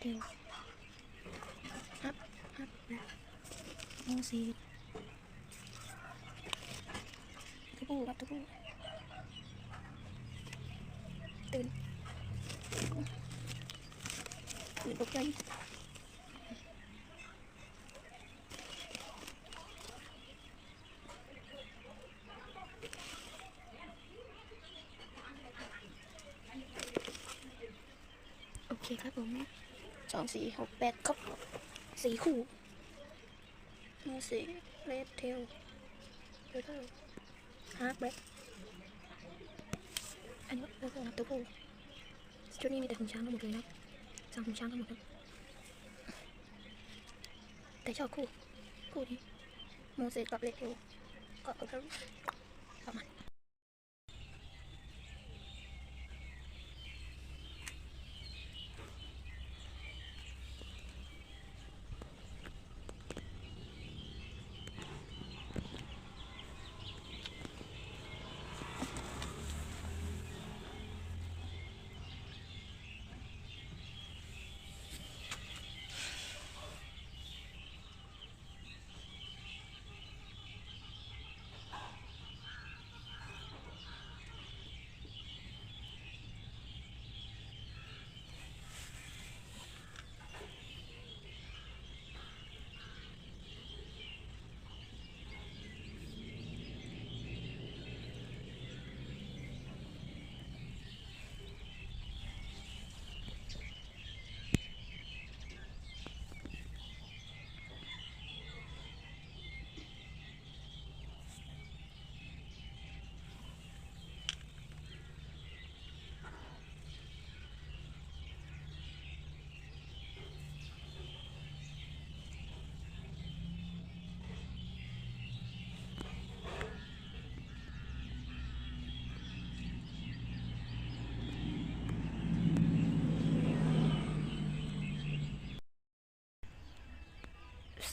ไม่เร็วฮับฮับนะโอ้สีทุกผู้ครับทุกผู้ตื่นตื่นตกใจโอเคครับผม สองสี่หกแปดครับสี่คู่มือสีเลดเทลเดลต้าฮาร์ดแบ็คอันนี้เราก็นับตัวผู้ชุดนี้มีแต่ขุนช้างทั้งหมดเลยนะสั่งขุนช้างทั้งหมดนะแต่ชอบคู่คู่นี้โมเสสกับเลดเทลก็เอาครับประมาณ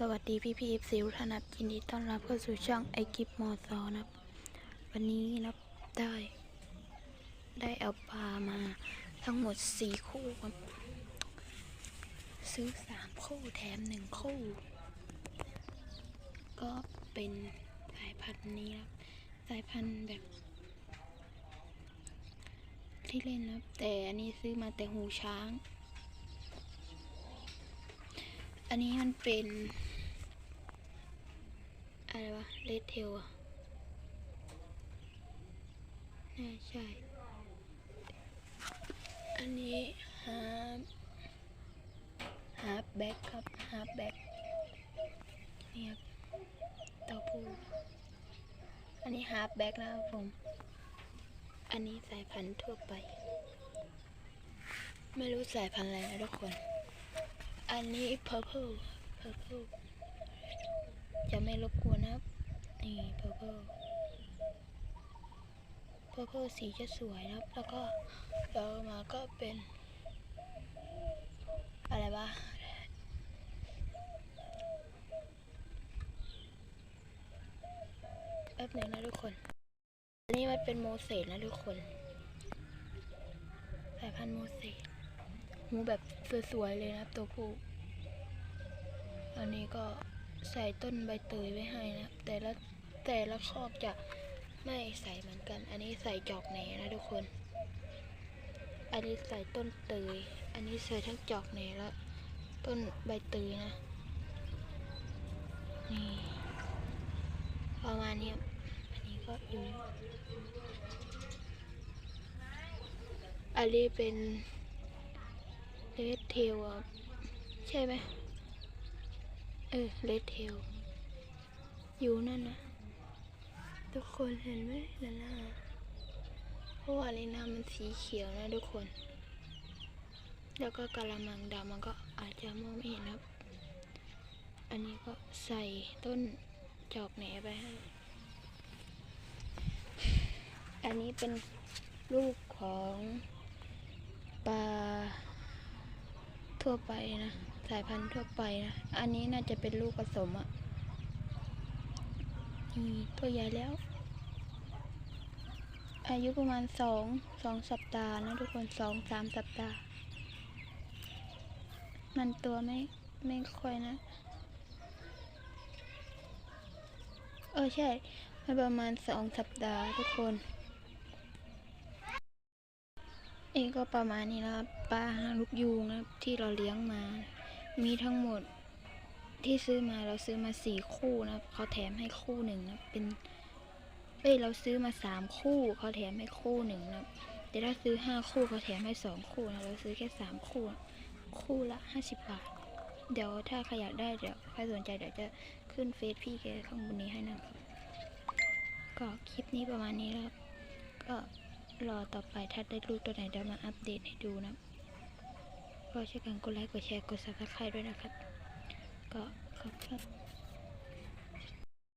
สวัสดีพี่พี่เอฟซีทุกท่านครับยินดีต้อนรับเข้าสู่ช่องไอกิฟมอซอนะครับ วันนี้นับได้ ได้เอาปลามาทั้งหมดสี่คู่ครับ ซื้อสามคู่แถมหนึ่งคู่ ก็เป็นสายพันธุ์นี้ครับ สายพันธุ์แบบ ที่เล่นนะแต่อันนี้ซื้อมาแต่หูช้าง อันนี้มันเป็นอะไรวะเลดเทลอะน่ใช่ อันนี้ฮาร์ฮาร์แบ็กครับฮาร์แบ็กนี่ครับเต่าผู้อันนี้ฮาร์แบ็กนะครับผม อันนี้สายพันธุ์ทั่วไป ไม่รู้สายพันธุ์อะไรนะทุกคน อันนี้ purple purple จะไม่รบกวนนะครับ นี่ purple purple สีจะสวยนะครับ แล้วก็ต่อมาก็เป็น อะไรวะแป๊บหนึ่งนะทุกคน อันนี้มันเป็นโมเสสนะทุกคนสายพันธุ์โมเสสหูแบบสวยๆเลยนะครับตัวผู้ อันนี้ก็ใส่ต้นใบเตยไว้ให้นะ แต่ละแต่ละคอกจะไม่ใส่เหมือนกัน อันนี้ใส่จอกแหนนะทุกคน อันนี้ใส่ต้นเตย อันนี้ใส่ทั้งจอกแหนและต้นใบเตยนะ นี่ประมาณนี้อันนี้ก็อยู่ อันนี้เป็นเลดเทลใช่ไหม เออเลดเทลอยู่นั่นนะทุกคนเห็นไหมนั่นนะเพราะว่าในน้ำมันสีเขียวนะทุกคน แล้วก็กะละมังดำมันก็อาจจะมองไม่เห็นนะครับ อันนี้ก็ใส่ต้นจอกแหนไปให้ อันนี้เป็นลูกของปลาทั่วไปนะ สายพันธุ์ทั่วไปนะ อันนี้น่าจะเป็นลูกผสมอะนี่ตัวใหญ่แล้ว อายุประมาณสองสองสัปดาห์นะทุกคนสองสามสัปดาห์ มันตัวไม่ไม่ค่อยนะ เออใช่ มันประมาณสองสัปดาห์ทุกคนเองก็ประมาณนี้นะครับปลาลูกยูงนะที่เราเลี้ยงมา มีทั้งหมดที่ซื้อมาเราซื้อมาสี่คู่นะเขาแถมให้คู่หนึ่งนะเป็นเอ้ยเราซื้อมาสามคู่เขาแถมให้คู่หนึ่งนะแต่ถ้าซื้อห้าคู่เขาแถมให้สองคู่นะเราซื้อแค่สามคู่ คู่ละห้าสิบบาท เดี๋ยวถ้าใครอยากได้เดี๋ยวใครสนใจเดี๋ยวจะขึ้นเฟซพี่แกข้างบนนี้ให้นะครับก็คลิปนี้ประมาณนี้แล้วก็รอต่อไปถ้าได้รูปตัวไหนเดี๋ยวมาอัปเดตให้ดูนะ ก็ช่วยกันกดไลค์กดแชร์กด subscribe ด้วยนะครับ ก็ขอบคุณครับ